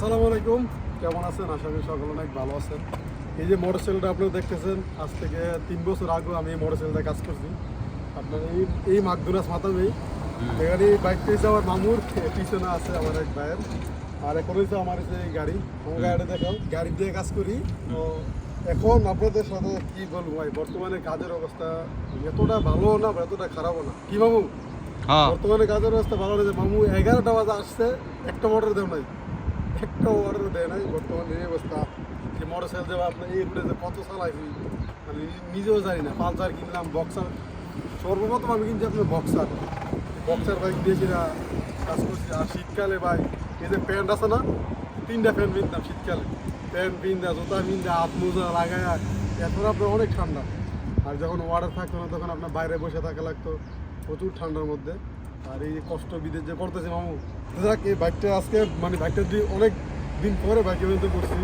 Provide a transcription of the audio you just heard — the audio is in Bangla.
আসসালামু আলাইকুম। কেমন আছেন? আশা করি সকলে অনেক ভালো আছেন। এই যে মোটরসাইকেলটা আপনারা দেখতেছেন আজ থেকে তিন বছর আগে আমি এই মোটরসাইকেলটা কাজ করছি। আপনার এই এই মাকদুরাস মাতামেই এখানে বাইকটা হচ্ছে আমার মামুর পিছনে আছে আমার এক ভাইয়ের। আর এখন হচ্ছে আমার এই গাড়ি আমার গাড়িটা দেখাও। গাড়ি দিয়ে কাজ করি। তো এখন আপনাদের সাথে কি বলব ভাই বর্তমানে কাজের অবস্থা এতটা ভালো না বা এতটা খারাপও না। কি মামু? হ্যাঁ। বর্তমানে কাজের অবস্থা ভালো রয়েছে মামু এগারোটা বাজে আসছে একটা মোটর দেও নাই। একটা অর্ডার দেয় নাই, বর্তমানে এই অবস্থা। যে মোটর সাইকেল দেওয়া আপনার এই রুটে কত চালাইছি মানে নিজেও জানি না, পালসার কিনলাম বক্সার সর্বপ্রথম আমি কিনছি আপনার বক্সার বক্সার বাইক দিয়েছি না কাজ করছি। আর শীতকালে বাইক এই যে প্যান্ট আছে না, তিনটা প্যান্ট কিনতাম শীতকালে। প্যান্ট পিন্দা জুতা পিন্দা হাত মোজা লাগায়া, এখন আপনার অনেক ঠান্ডা। আর যখন ওয়াটার থাকতো না, তখন আপনার বাইরে বসে থাকা লাগতো। প্রচুর ঠান্ডার মধ্যে। আর এই কষ্ট বিদেশ যে করতেছে মামু। যাক, এই বাইকটা আজকে মানে বাইকটা দিয়ে অনেক দিন পরে বাইকে করছি।